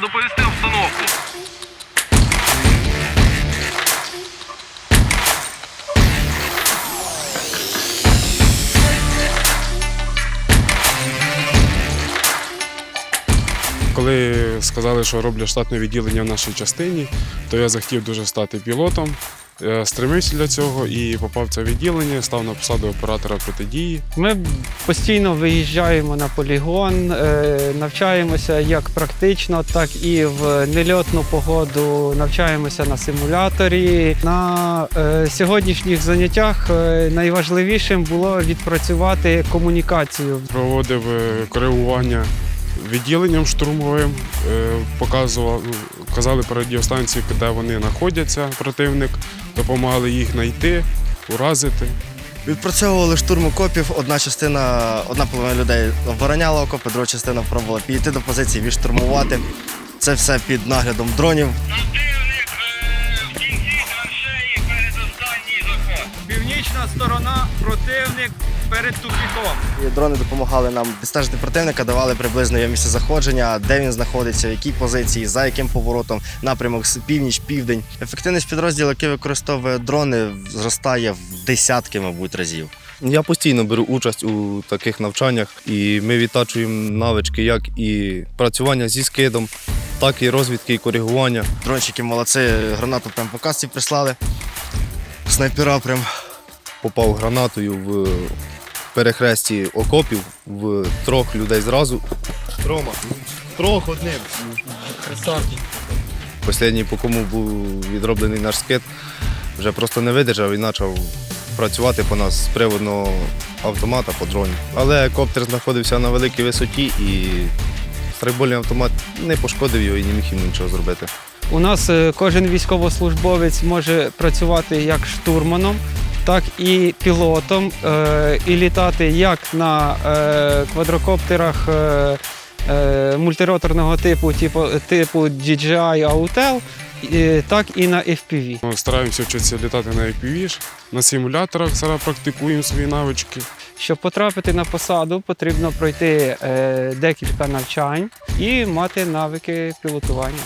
доповісти обстановку. Коли сказали, що роблять штатне відділення в нашій частині, то я захотів дуже стати пілотом. Я стремився для цього і попав в це відділення, став на посаду оператора протидії. Ми постійно виїжджаємо на полігон, е, навчаємося як практично, так і в нельотну погоду. Навчаємося на симуляторі. На е, сьогоднішніх заняттях е, найважливішим було відпрацювати комунікацію. Проводив е, коригування відділенням штурмовим, е, показував, казали по радіостанції, де вони знаходяться, противник, допомагали їх знайти, уразити. Відпрацьовували штурм окопів. Одна частина, одна половина людей обороняла окопи, друга частина пробувала підійти до позиції, відштурмувати. Це все під наглядом дронів. Північна сторона, противник перед тупіком. І дрони допомагали нам відстежити противника, давали приблизно його місце заходження, де він знаходиться, в якій позиції, за яким поворотом, напрямок з- північ, південь. Ефективність підрозділу, який використовує дрони, зростає в десятки, мабуть, разів. Я постійно беру участь у таких навчаннях, і ми відтачуємо навички як і працювання зі скидом, так і розвідки і коригування. Дрончики молодці, гранату прям по касці прислали. Снайпера прям Попав гранатою в перехресті окопів в трьох людей зразу. Рома, трьох одним. Останній, по кому був відроблений наш скид, вже просто не видержав і почав працювати по нас з приводного автомата по дроні. Але коптер знаходився на великій висоті і страйбольний автомат не пошкодив його і не міг їм нічого зробити. У нас е, кожен військовослужбовець може працювати як штурманом, так і пілотом, е, і літати як на е, квадрокоптерах е, мультироторного типу, типу, типу DJI Autel, і- так і на FPV. Ми Стараємося вчитися літати на FPV, на симуляторах зараз практикуємо свої навички. Щоб потрапити на посаду, потрібно пройти е, декілька навчань і мати навики пілотування.